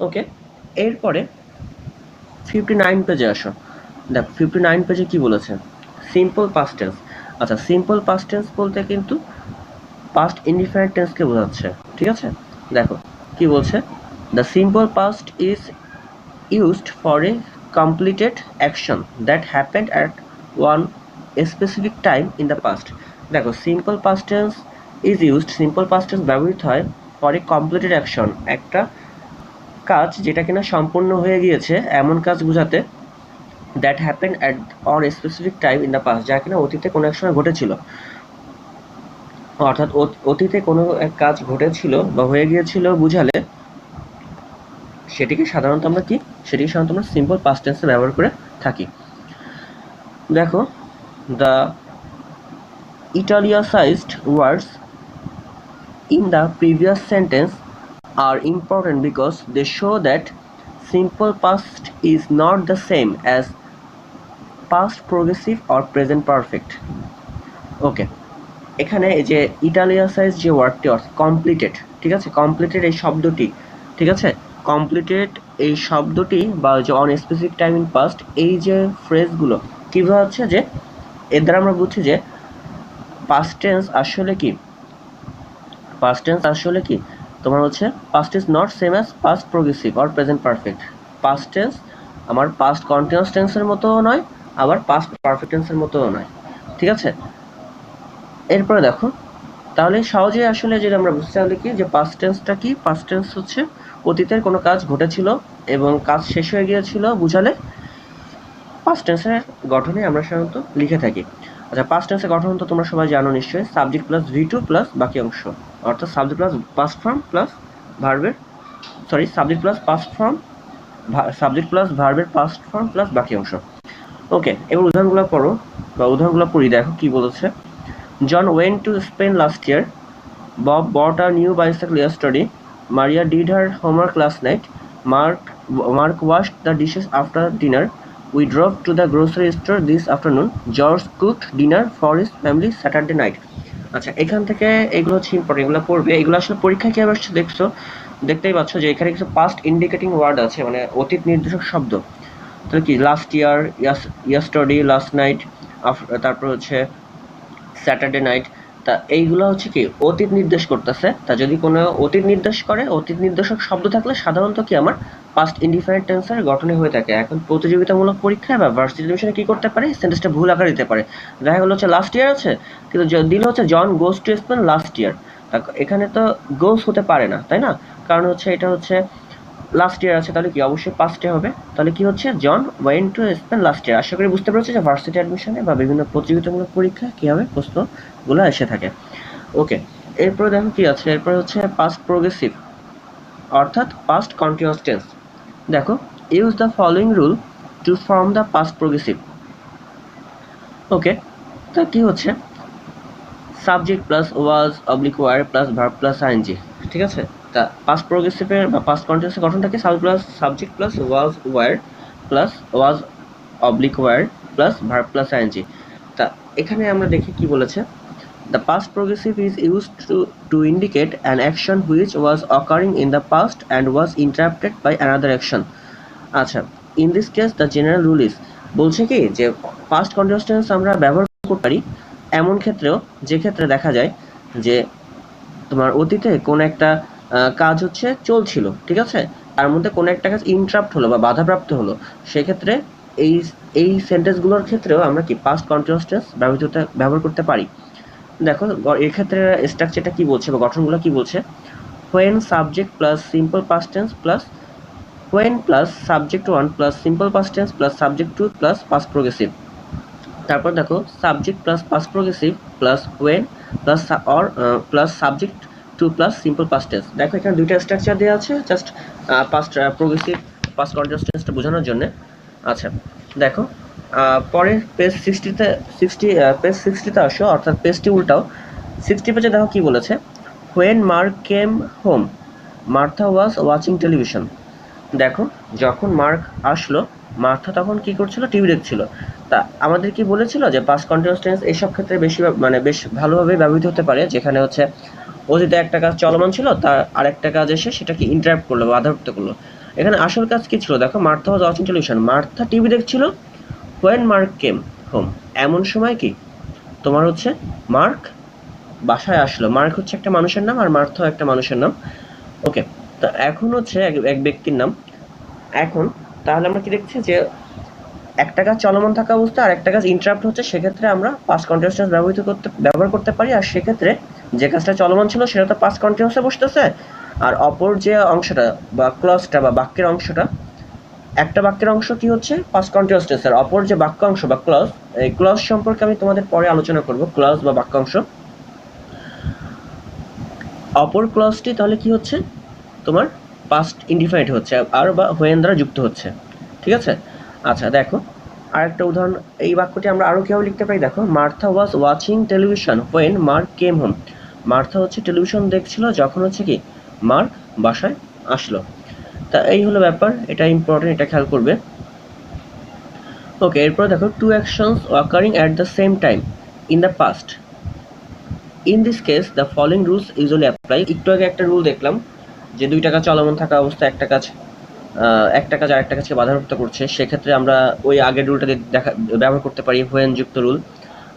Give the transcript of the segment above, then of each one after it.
ওকে এরপরে fifty nine পেজে আসো। দেখো ফিফটি নাইন পেজে কী বলেছে? সিম্পল পাস্ট টেন্স আচ্ছা সিম্পল পাস্ট টেন্স বলতে কিন্তু পাস্ট ইনডিফারেন্ট টেন্সকে বোঝাচ্ছে। ঠিক আছে? দেখো, কি বলছে? The simple past is used for a completed action that happened at one specific time in the past দেখো simple past tense is used simple past tense ব্যবহৃত হয় ফর এ কমপ্লিটেড অ্যাকশন একটা কাজ যেটা কিনা সম্পূর্ণ হয়ে গিয়েছে এমন কাজ বোঝাতে that happen at or specific time in the past যা কিনা অতীতে কোনো এক সময় ঘটেছিল। অর্থাৎ অত- অতীতে কোনো এক কাজ ঘটেছিল বা হয়ে গিয়েছিল বুঝালে সেটিকে সাধারণত আমরা কি? সেটিকে সাধারণত আমরা সিম্পল পাস্ট টেন্সে ব্যবহার করে থাকি। দেখো the italicized words in the previous sentence are important because they show that simple past is not the same as past progressive or present perfect. Okay এখানে যে ইটালিয়াসাইজ যে ওয়ার্ডটি অর্থাৎ কমপ্লিটেড ঠিক আছে? কমপ্লিটেড এই শব্দটি, ঠিক আছে? কমপ্লিটেড এই শব্দটি বা যে on specific time in past এই যে ফ্রেজগুলো কীভাবে হচ্ছে যে, এর দ্বারা আমরা বুঝছি যে পাস্ট টেন্স আসলে কি? পাস্ট টেন্স আসলে কি? তোমার হচ্ছে past is not same as past progressive or present perfect past tense আমার পাস্ট কন্টিনিউয়াস টেন্সের মতোও নয়, আবার পাস্ট পারফেক্ট টেন্সের মতোও নয়। ঠিক আছে? এরপরে দেখো, তাহলে সহজেই আসলে যেটা আমরা বুঝতে পারলে কি, যে পাস্ট টেন্সটা কি? পাস্ট টেন্স হচ্ছে অতীতের কোনো কাজ ঘটেছিল এবং কাজ শেষ হয়ে গিয়েছিল বুঝালে পাস্ট টেন্সের গঠনে আমরা সাধারণত লিখে থাকি। আচ্ছা পাস্ট টেন্সের গঠন তো তোমরা সবাই জানো নিশ্চয়ই subject plus V two plus বাকি অংশ। অর্থাৎ subject plus past form plus ভার্বের sorry subject plus past form subject plus ভার্বের পাস্ট ফর্ম প্লাস বাকি অংশ। ওকে এবার উদাহরণগুলো পড়ো, বা উদাহরণগুলো পড়ি, দেখো কি বলেছে। John went to Spain last year Bob bought a new bicycle yesterday. Maria did her homework last night Mark Mark wash the dishes after dinner we drove to the grocery store this afternoon George cooked dinner for his family Saturday night আচ্ছা এখান থেকে এগুলো হচ্ছে important এগুলো পড়বে। এগুলো আসলে পরীক্ষায় কীভাবে আসছে দেখছ? দেখতেই পাচ্ছ যে এখানে কিছু পাস্ট ইন্ডিকেটিং ওয়ার্ড আছে মানে অতীত নির্দেশক শব্দ। তাহলে কি? লাস্ট ইয়ার ইয়াস ইয়াস্টারডে লাস্ট নাইট তারপর হচ্ছে স্যাটারডে নাইট তা এইগুলো হচ্ছে কি অতীত নির্দেশ করতেছে। তা যদি কোনো অতীত নির্দেশ করে, অতীত নির্দেশক শব্দ থাকলে সাধারণত কি আমার পাস্ট ইনডিফারেন্ট টেন্সের গঠনে হয়ে থাকে। এখন প্রতিযোগিতামূলক পরীক্ষায় বা ভার্সিটি ডিভিশনে কি করতে পারে? সেন্টেন্সটা ভুল আকার দিতে পারে। দেখা গেলো হচ্ছে লাস্ট ইয়ার আছে, কিন্তু দিল হচ্ছে John goes to Spain last year এখানে তো গোস হতে পারে না, তাই না? কারণ হচ্ছে এটা হচ্ছে লাস্ট ইয়ার আছে, তাহলে কি? অবশ্যই পাস্টে হবে। তাহলে কি হচ্ছে? John went to Spain last year আশা করি বুঝতে পেরেছি যে ভার্সিটি অ্যাডমিশনে বা বিভিন্ন প্রতিযোগিতামূলক পরীক্ষায় কীভাবে প্রশ্নগুলো এসে থাকে। ওকে এরপরে দেখো কি আছে? এরপরে হচ্ছে পাস্ট প্রোগ্রেসিভ অর্থাৎ পাস্ট কন্টিনিউয়াস টেন্স দেখো use the following rule to form the past progressive okay তা কি হচ্ছে? Subject plus was oblique were plus verb plus ING ঠিক আছে? তা পাস্ট প্রোগ্রেসিভের বা পাস্ট কন্টিনিউসের গঠনটা কি subject plus subject plus was were plus was oblique were plus verb plus ING তা এখানে আমরা দেখি কি বলেছে The past progressive is used to, to indicate an action which was occurring in the past and was interrupted by another action. আচ্ছা in this case the general rule is বলছে কি যে পাস্ট কন্টিনিউয়াস আমরা ব্যবহার করতে পারি এমন ক্ষেত্রেও যে ক্ষেত্রে দেখা যায় যে তোমার অতীতে কোন একটা কাজ হচ্ছে চলছিল, ঠিক আছে? তার মধ্যে কোনো একটা কাজ ইন্টারাপ্ট হলো বা বাধাপ্রাপ্ত হলো, সেক্ষেত্রে এই এই সেন্টেন্সগুলোর ক্ষেত্রেও আমরা কি পাস্ট কন্টিনিউয়াস টেন্স ব্যবহৃত হতে- ব্যবহার করতে পারি? দেখো, গ- এক্ষেত্রে স্ট্রাকচারটা কি বলছে বা গঠনগুলো কি বলছে? When subject plus simple past tense plus when plus subject one plus simple past tense plus subject two plus past progressive তারপর দেখো subject plus past progressive plus when plus or plus subject two plus simple past tense দেখো এখানে দুইটা structure দেওয়া আছে just past progressive past continuous টেন্সটা বোঝানোর জন্য। আচ্ছা দেখো পরে পেজ সিক্সটিতে সিক্সটি পেজ সিক্সটিতে আসো, অর্থাৎ পেজটি উল্টাও। সিক্সটি পেজে দেখো কি বলেছে? When Mark came home Martha was watching television দেখো, যখন মার্ক আসলো মার্থা তখন কি করছিল? টিভি দেখছিল। তা আমাদের কি বলেছিল যে পাস কন্টিনিউয়াস টেন্স এইসব ক্ষেত্রে বেশি মানে বেশ ভালোভাবে ব্যবহৃত হতে পারে, যেখানে হচ্ছে অতীতে একটা কাজ চলমান ছিল, তার আরেকটা কাজ এসে সেটাকে ইন্টারাপ্ট করল বাধাপ্রাপ্ত করল। এখানে আসল কাজ কি ছিল? দেখো, Martha was watching television Martha TV দেখছিল? হোয়েন মার্ক কেম হোম এমন সময় কি? তোমার হচ্ছে মার্ক বাসায় আসলো। মার্ক হচ্ছে একটা মানুষের নাম আর মার্থা একটা মানুষের নাম। ওকে তো এখন হচ্ছে এক এক ব্যক্তির নাম। এখন তাহলে আমরা কি দেখছি যে একটা কাজ চলমান থাকা অবস্থা আর একটা কাজ ইন্টারাপ্ট হচ্ছে, সেক্ষেত্রে আমরা পাস কন্টিনিউয়াস ব্যবহৃত করতে, ব্যবহার করতে পারি। আর সেক্ষেত্রে যে কাজটা চলমান ছিল সেটা তো পাস কন্টিনিউসে বসতেছে। আর অপর যে অংশটা বা ক্লজটা বা বাক্যের অংশটা, একটা বাক্যের অংশ কি হচ্ছে? পাস কন্টিনিউয়াস টেন্স আর অপর যে বাক্য অংশ বা ক্লজ এই ক্লজ সম্পর্কে আমি তোমাদের পরে আলোচনা করব ক্লজ বা বাক্যাংশ অপর ক্লজটি তাহলে কি হচ্ছে? তোমার পাস্ট ইন্ডিফাইড হচ্ছে, আর বা হোয়েন দ্বারা যুক্ত হচ্ছে। ঠিক আছে? আচ্ছা দেখো, আরেকটা উদাহরণ, এই বাক্যটি আমরা আরও কীভাবে লিখতে পারি? দেখো, Martha was watching television when Mark came home Martha হচ্ছে টেলিভিশন দেখছিল, যখন হচ্ছে কি মার্ক বাসায় আসলো। তা এই হলো ব্যাপার, এটা ইম্পর্টেন্ট এটা খেয়াল করবে। ওকে এরপর দেখো two actions occurring at the same time in the past in this case the following rules usually apply একটু আগে একটা রুল দেখলাম, যে দুই টাকা চলমান থাকা অবস্থায় একটা কাজ একটা কাজ আরেকটা কাজকে বাধাপ্রাপ্ত করছে, সেক্ষেত্রে আমরা ওই আগের রুলটা দেখা, ব্যবহার করতে পারি হোয়েন যুক্ত রুল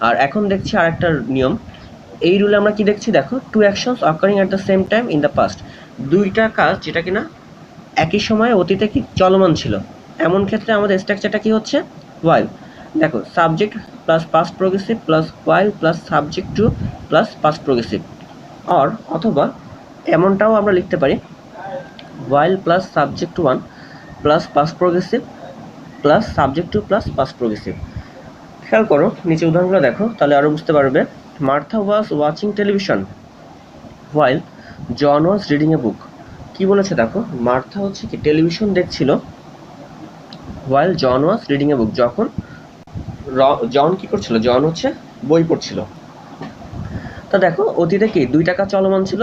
আর এখন দেখছি আরেকটা নিয়ম এই রুলে আমরা কি দেখছি? দেখো two actions occurring at the same time in the past দুইটা কাজ যেটা কিনা একই সময়ে অতীতে কি চলমান ছিল। এমন ক্ষেত্রে আমাদের স্ট্রাকচারটা কি হচ্ছে? ওয়াইল দেখো subject plus past progressive plus while plus subject two plus past progressive or অথবা, এমনটাও আমরা লিখতে পারি। While plus subject one plus past progressive plus subject two plus past progressive খেয়াল করো, নিচে উদাহরণগুলো দেখো, তাহলে আরও বুঝতে পারবে। Martha was watching television while John was reading a book. কি বলেছে দেখো, মার্থা হচ্ছে কি টেলিভিশন দেখছিল ওয়াইল জন ওয়াজ রিডিং এ বুক। যখন জন কি করছিল, জন হচ্ছে বই পড়ছিল। তা দেখো, অতীতে কি দুইটা কাজ চলমান ছিল,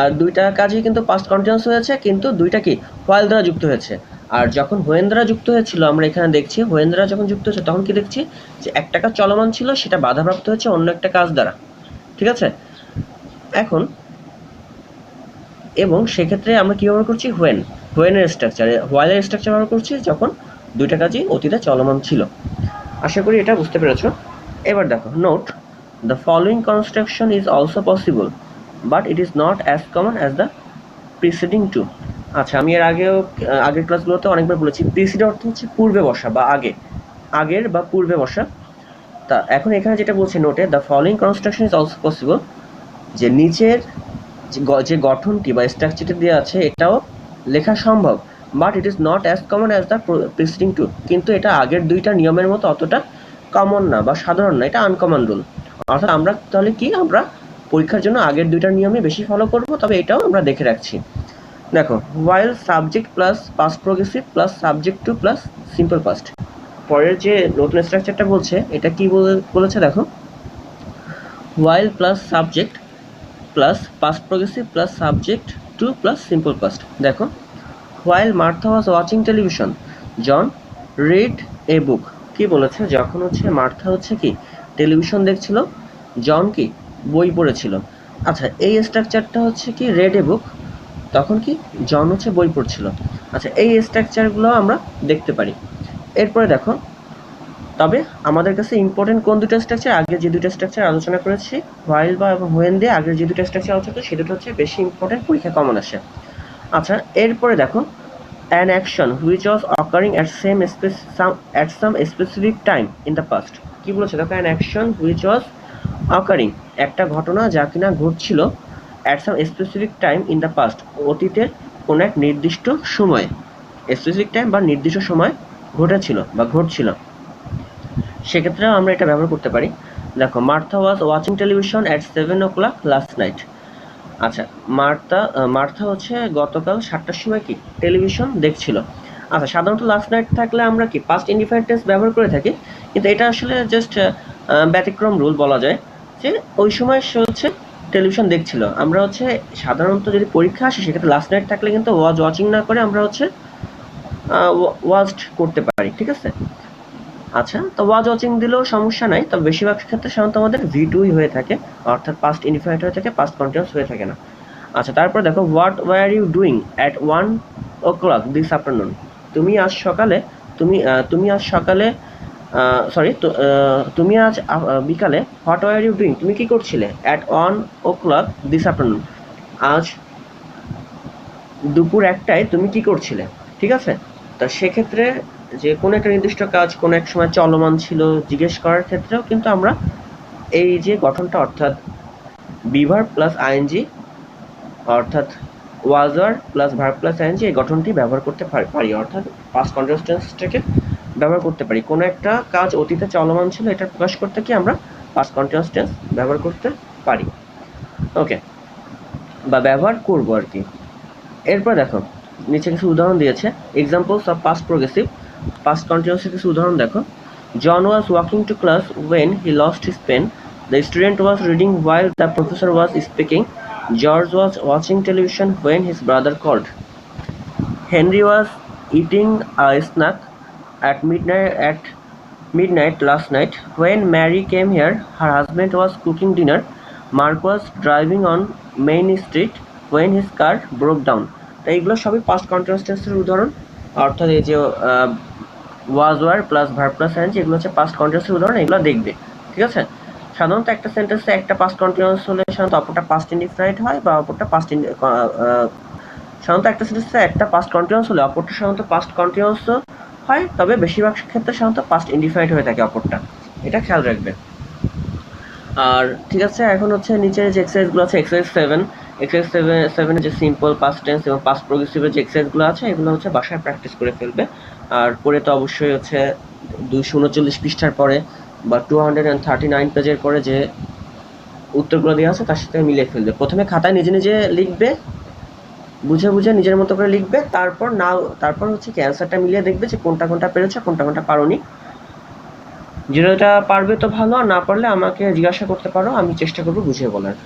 আর দুইটা কাজই কিন্তু পাস্ট কন্টিনিউয়াস হয়েছে, কিন্তু দুইটা কি হোয়াইল দ্বারা যুক্ত হয়েছে। আর যখন হোয়েন্দ্রা যুক্ত হয়েছিল, আমরা এখানে দেখছি, হোয়েন্দ্রা যখন যুক্ত হয়েছে, তখন কি দেখছি? যে এক কাজ চলমান ছিল, সেটা বাধাপ্রাপ্ত হয়েছে অন্য একটা কাজ দ্বারা। ঠিক আছে? এখন, এবং সেক্ষেত্রে আমরা কি ব্যবহার করছি? হোয়েন, হোয়েনের স্ট্রাকচার হোয়াইলের স্ট্রাকচার ব্যবহার করছি, যখন দুইটা কাজই অতীতে চলমান ছিল। আশা করি এটা বুঝতে পেরেছ। এবার দেখো note the following construction is also possible but it is not as common as the preceding two আচ্ছা আমি এর আগেও আগের ক্লাসগুলোতে অনেকবার বলেছি প্রিসিড অর্থ হচ্ছে পূর্বে বসা বা আগে। আগের বা পূর্বে বসা। তা এখন এখানে যেটা বলছে নোটে the following construction is also possible যে নিচের যে গঠনটি বা স্ট্রাকচারটি দেওয়া আছে, এটাও লেখা সম্ভব। But it is not as common as the preceding two কিন্তু এটা আগের দুইটা নিয়মের মতো অতটা কমন না বা সাধারণ না, এটা আনকমন রুল অর্থাৎ আমরা তাহলে কি, আমরা পরীক্ষার জন্য আগের দুইটা নিয়মে বেশি ফলো করব, তবে এটাও আমরা দেখে রাখছি। দেখো while subject plus past progressive plus subject two plus simple past পরের যে নতুন স্ট্রাকচারটা বলছে, এটা কি বলে- বলেছে দেখো? While plus subject plus past progressive plus subject two plus simple past দেখো while Martha was watching television John read a book কি বলেছে? যখন হচ্ছে মার্থা হচ্ছে কি টেলিভিশন দেখছিল জন কি, বই পড়েছিল। আচ্ছা এই স্ট্রাকচারটা হচ্ছে কি রেড এ বুক তখন কি জন হচ্ছে বই পড়ছিল। আচ্ছা এই স্ট্রাকচারগুলো আমরা দেখতে পারি। এরপরে দেখো, তবে আমাদের কাছে ইম্পর্টেন্ট কোন দুটো স্ট্রাকচার আগে যে দুটো স্ট্রাকচার আলোচনা করেছি হোয়াইল বা এবং হোয়েন দিয়ে আগের যে দুটো স্ট্রাকচার আলোচনা করেছি, সেটা হচ্ছে বেশি ইম্পর্টেন্ট পরীক্ষা কমন আসে। আচ্ছা এরপরে দেখো an action which was occurring at same some at some specific time in the past কী বলেছে? দেখো an action which was occurring একটা ঘটনা যা কিনা ঘটছিল at some specific time in the past অতীতের কোনো এক নির্দিষ্ট সময়ে স্পেসিফিক টাইম বা নির্দিষ্ট সময় ঘটেছিল বা ঘটছিল। সেক্ষেত্রেও আমরা এটা ব্যবহার করতে পারি। দেখো, Martha was watching television at seven o'clock last night আচ্ছা মার্থা মার্থা হচ্ছে গতকাল সাতটার সময় কি? টেলিভিশন দেখছিল। আচ্ছা সাধারণত লাস্ট নাইট থাকলে আমরা কি পাস্ট ইন্ডিফারেন্ট টেন্স ব্যবহার করে থাকি? কিন্তু এটা আসলে জাস্ট ব্যতিক্রম রুল বলা যায় যে ওই সময় সে হচ্ছে টেলিভিশন দেখছিল। আমরা হচ্ছে সাধারণত যদি পরীক্ষা আসে, সেক্ষেত্রে লাস্ট নাইট থাকলে কিন্তু ওয়াজ ওয়াচিং না করে আমরা হচ্ছে ওয়াচড করতে পারি, ঠিক আছে? আচ্ছা তো ওয়াজ ওয়াচিং দিলেও সমস্যা নাই, তবে বেশিরভাগ ক্ষেত্রে সাধারণত আমাদের ভি টুই হয়ে থাকে, অর্থাৎ পাস্ট ইনডিফাইনেট হয়ে থাকে পাস্ট কন্টিনিউস হয়ে থাকে না। আচ্ছা তারপর দেখো what were you doing at one o'clock this afternoon তুমি আজ সকালে, তুমি তুমি আজ সকালে সরি তুমি আজ বিকালে হোয়াট আর ইউ ডুইং তুমি কি করছিলে? At one o'clock this afternoon আজ দুপুর একটায় তুমি কি করছিলে? ঠিক আছে? তা সেক্ষেত্রে যে কোনো একটা নির্দিষ্ট কাজ, কোনো এক সময় চলমান ছিল, জিজ্ঞেস করার ক্ষেত্রেও কিন্তু আমরা এই যে গঠনটা, অর্থাৎ বিভার প্লাস আইএনজি অর্থাৎ was were plus verb plus ING এই গঠনটি ব্যবহার করতে পারি অর্থাৎ পাস কন্টিনিউয়াস টেন্সটাকে ব্যবহার করতে পারি। কোনো একটা কাজ অতীতে চলমান ছিল, এটা প্রকাশ করতে কি আমরা পাস্ট কন্টিনিউয়াস টেন্স ব্যবহার করতে পারি। ওকে বা ব্যবহার করব আর কি। এরপর দেখো, নিচে কিছু উদাহরণ দিয়েছে। Examples of past progressive past কন্টিনিউয়াসের কিছু উদাহরণ দেখো। John was walking to class when he lost his pen the student was reading while the professor was speaking George was watching television when his brother called. Henry was eating a snack. At midnight at midnight last night. When Mary came here, her husband was cooking dinner. Mark was driving on Main Street when his car broke down. তো এইগুলো সবই past continuous টেন্সের উদাহরণ অর্থাৎ এই যে was were plus verb plus N এগুলো হচ্ছে পাস্ট কন্টিনিউয়াসের উদাহরণ এগুলো দেখবে ঠিক আছে সাধারণত একটা সেন্টেন্সে একটা পাস্ট কন্টিনিউয়াস হলে সাধারণত অপরটা পাস্ট ইনডিফাইনাইট হয় বা অপরটা পাস্ট সাধারণত একটা সেন্টেন্সে একটা পাস্ট কন্টিনিউয়াস হলে অপরটা সাধারণত পাস্ট কন্টিনিউয়াস হয়, তবে বেশিরভাগ ক্ষেত্রে সাধারণত পাস্ট ইনডিফাইনাইট হয়ে থাকে অপরটা। এটা খেয়াল রাখবে আর ঠিক আছে, এখন হচ্ছে নিচে যে এক্সারসাইজগুলো আছে এক্সারসাইজ সেভেন এক্সারসাইজ সেভেন সেভেনের যে সিম্পল পাস্ট টেন্স এবং পাস্ট প্রোগ্রেসিভের যে এক্সারসাইজগুলো আছে, এগুলো হচ্ছে বাসায় প্র্যাকটিস করে ফেলবে। আর পরে তো অবশ্যই হচ্ছে দুইশো উনচল্লিশ পৃষ্ঠার পরে বা two hundred and thirty nine পেজের পরে যে উত্তরগুলো দেওয়া আছে, তার সাথে মিলিয়ে ফেলবে। প্রথমে খাতায় নিজে নিজে লিখবে বুঝে বুঝে নিজের মতো করে লিখবে, তারপর না, তারপর হচ্ছে কি অ্যান্সারটা মিলিয়ে দেখবে যে কোনটা কোনটা পেরেছে, কোনটা কোনটা পারোনি। যেটা পারবে তো ভালো, আর না পারলে আমাকে জিজ্ঞাসা করতে পারো, আমি চেষ্টা করব বুঝিয়ে বলার।